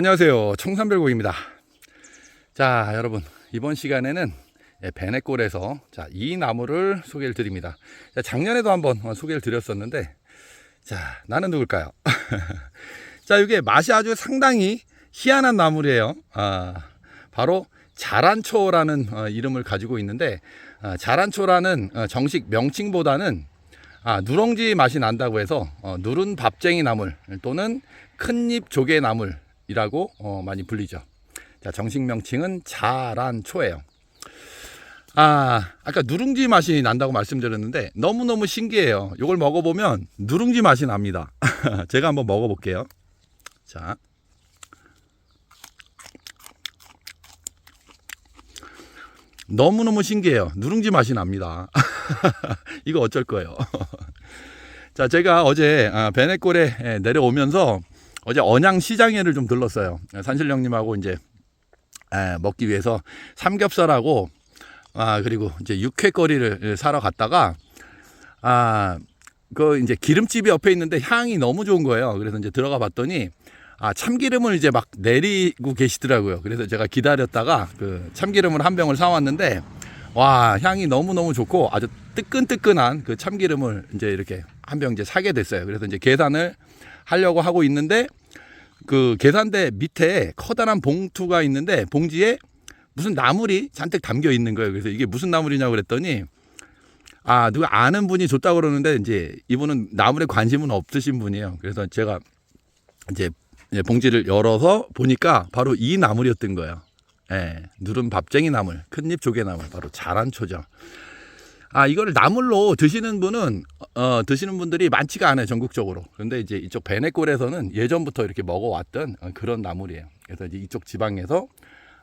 안녕하세요. 청산별곡입니다. 자, 여러분. 이번 시간에는 예, 베네골에서 자, 이 나무를 소개를 드립니다. 자, 작년에도 한번 어, 소개를 드렸었는데, 자, 나는 누굴까요? 자, 이게 맛이 아주 상당히 희한한 나물이에요. 아, 바로 자란초라는 어, 이름을 가지고 있는데, 아, 자란초라는 어, 정식 명칭보다는 아, 누룽지 맛이 난다고 해서 어, 누른 밥쟁이 나물 또는 큰잎 조개 나물 이라고 어, 많이 불리죠. 자, 정식 명칭은 자란초예요. 아, 아까 누룽지 맛이 난다고 말씀드렸는데 너무너무 신기해요. 이걸 먹어보면 누룽지 맛이 납니다. 제가 한번 먹어볼게요. 자. 너무너무 신기해요. 누룽지 맛이 납니다. 이거 어쩔 거예요. 자, 제가 어제 아, 베네골에 내려오면서 어제 언양 시장회를 좀 들렀어요. 산신령님하고 이제 에, 먹기 위해서 삼겹살하고 아 그리고 이제 육회거리를 사러 갔다가 아 그 이제 기름집이 옆에 있는데 향이 너무 좋은 거예요. 그래서 이제 들어가 봤더니 아 참기름을 이제 막 내리고 계시더라고요. 그래서 제가 기다렸다가 그 참기름을 한 병을 사왔는데 와 향이 너무 너무 좋고 아주 뜨끈뜨끈한 그 참기름을 이제 이렇게 한 병 이제 사게 됐어요. 그래서 이제 계산을 하려고 하고 있는데 그 계산대 밑에 커다란 봉투가 있는데 봉지에 무슨 나물이 잔뜩 담겨 있는 거예요. 그래서 이게 무슨 나물이냐고 그랬더니 아 누가 아는 분이 줬다고 그러는데 이제 이분은 나물에 관심은 없으신 분이에요. 그래서 제가 이제 봉지를 열어서 보니까 바로 이 나물이었던 거예요. 예, 누른 밥쟁이 나물, 큰잎 조개 나물, 바로 자란초죠. 아, 이거를 나물로 드시는 분은, 어, 드시는 분들이 많지가 않아요, 전국적으로. 그런데 이제 이쪽 베네골에서는 예전부터 이렇게 먹어왔던 어, 그런 나물이에요. 그래서 이제 이쪽 지방에서,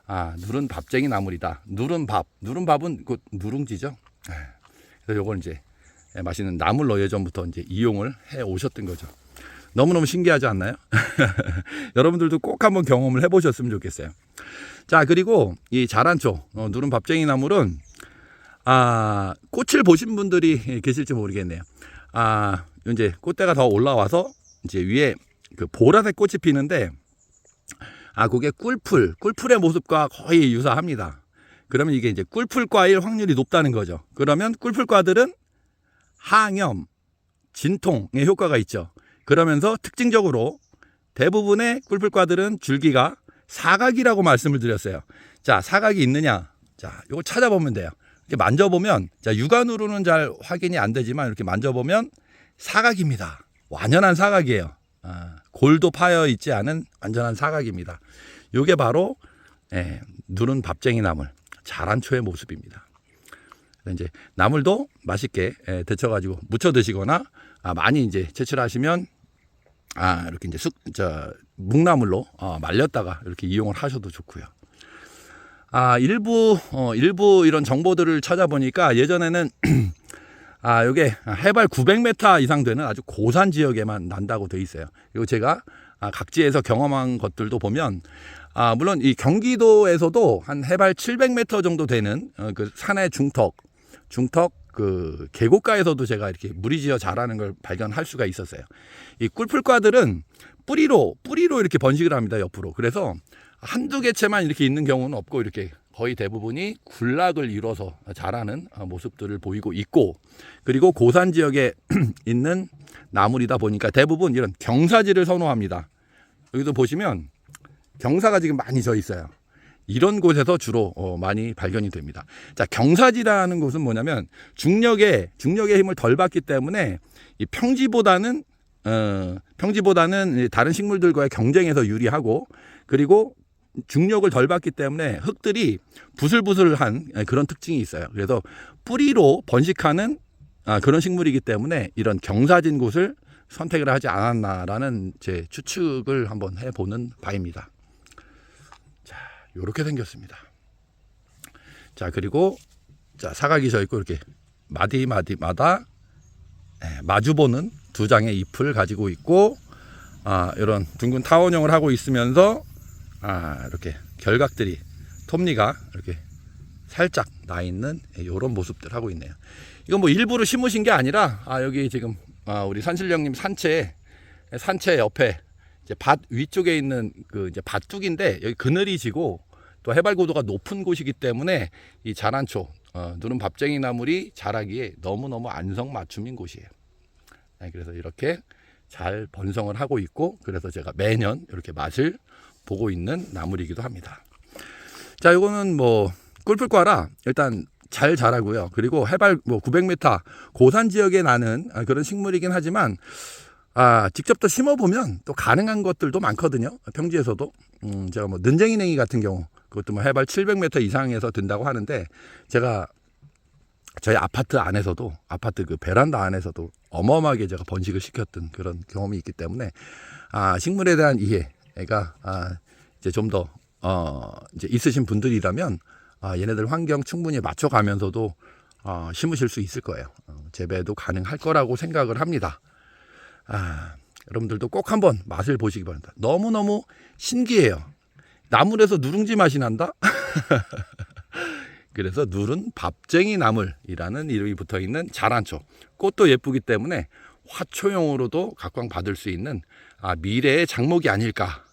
아, 누른 밥쟁이 나물이다. 누른 밥. 누른 밥은 그 누룽지죠. 예. 그래서 요걸 이제 예, 맛있는 나물로 예전부터 이제 이용을 해 오셨던 거죠. 너무너무 신기하지 않나요? 여러분들도 꼭 한번 경험을 해보셨으면 좋겠어요. 자, 그리고 이 자란초, 어, 누른 밥쟁이 나물은, 아, 꽃을 보신 분들이 계실지 모르겠네요. 아, 이제 꽃대가 더 올라와서 이제 위에 그 보라색 꽃이 피는데, 아, 그게 꿀풀, 꿀풀의 모습과 거의 유사합니다. 그러면 이게 이제 꿀풀과일 확률이 높다는 거죠. 그러면 꿀풀과들은 항염, 진통의 효과가 있죠. 그러면서 특징적으로 대부분의 꿀풀과들은 줄기가 사각이라고 말씀을 드렸어요. 자, 사각이 있느냐? 자, 이거 찾아보면 돼요. 이렇게 만져보면, 자, 육안으로는 잘 확인이 안 되지만 이렇게 만져보면 사각입니다. 완연한 사각이에요. 아, 골도 파여 있지 않은 완전한 사각입니다. 이게 바로 예, 누른 밥쟁이 나물, 자란 초의 모습입니다. 이제 나물도 맛있게 예, 데쳐가지고 무쳐 드시거나 아, 많이 이제 채취하시면 아 이렇게 이제 쑥 저 묵나물로 어, 말렸다가 이렇게 이용을 하셔도 좋고요. 아 일부 어, 일부 이런 정보들을 찾아보니까 예전에는 아 요게 해발 900m 이상 되는 아주 고산 지역에만 난다고 돼 있어요. 그리고 제가 아, 각지에서 경험한 것들도 보면 아 물론 이 경기도에서도 한 해발 700m 정도 되는 어, 그 산의 중턱 중턱 그 계곡가에서도 제가 이렇게 무리지어 자라는 걸 발견할 수가 있었어요. 이 꿀풀과들은 뿌리로 뿌리로 이렇게 번식을 합니다 옆으로. 그래서 한두 개체만 이렇게 있는 경우는 없고 이렇게 거의 대부분이 군락을 이뤄서 자라는 모습들을 보이고 있고 그리고 고산 지역에 있는 나물이다 보니까 대부분 이런 경사지를 선호합니다. 여기도 보시면 경사가 지금 많이 져 있어요. 이런 곳에서 주로 어, 많이 발견이 됩니다. 자, 경사지라는 곳은 뭐냐면 중력의 중력의 힘을 덜 받기 때문에 이 평지보다는 어, 평지보다는 다른 식물들과의 경쟁에서 유리하고 그리고 중력을 덜 받기 때문에 흙들이 부슬부슬한 그런 특징이 있어요. 그래서 뿌리로 번식하는 아, 그런 식물이기 때문에 이런 경사진 곳을 선택을 하지 않았나라는 제 추측을 한번 해보는 바입니다. 이렇게 생겼습니다. 자 그리고 자 사각이 져 있고 이렇게 마디 마디마다 예, 마주보는 두 장의 잎을 가지고 있고 아 이런 둥근 타원형을 하고 있으면서 아 이렇게 결각들이 톱니가 이렇게 살짝 나 있는 이런 모습들 하고 있네요. 이건 뭐 일부러 심으신 게 아니라 아 여기 지금 아 우리 산신령님 산채 산채 옆에 이제 밭 위쪽에 있는 그 이제 밭둑인데 여기 그늘이 지고 또 해발 고도가 높은 곳이기 때문에 이 자란초 어, 누른 밥쟁이 나물이 자라기에 너무 너무 안성맞춤인 곳이에요. 네, 그래서 이렇게 잘 번성을 하고 있고 그래서 제가 매년 이렇게 맛을 보고 있는 나물이기도 합니다. 자, 이거는 뭐 꿀풀과라 일단 잘 자라고요. 그리고 해발 뭐 900m 고산 지역에 나는 아, 그런 식물이긴 하지만 아, 직접 또 심어 보면 또 가능한 것들도 많거든요. 평지에서도 음, 제가 뭐 는쟁이 냉이 같은 경우 그것도 뭐 해발 700m 이상에서 된다고 하는데 제가 저희 아파트 안에서도 아파트 그 베란다 안에서도 어마어마하게 제가 번식을 시켰던 그런 경험이 있기 때문에 아 식물에 대한 이해 가 아 이제 좀더 어 이제 있으신 분들이라면 아 얘네들 환경 충분히 맞춰가면서도 어 심으실 수 있을 거예요. 어, 재배도 가능할 거라고 생각을 합니다. 아 여러분들도 꼭 한번 맛을 보시기 바랍니다. 너무 너무 신기해요. 나물에서 누룽지 맛이 난다? 그래서 누른 밥쟁이 나물이라는 이름이 붙어 있는 자란초. 꽃도 예쁘기 때문에 화초용으로도 각광받을 수 있는 아, 미래의 장목이 아닐까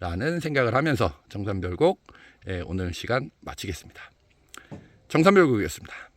라는 생각을 하면서 정산별곡 예, 오늘 시간 마치겠습니다. 정산별곡이었습니다.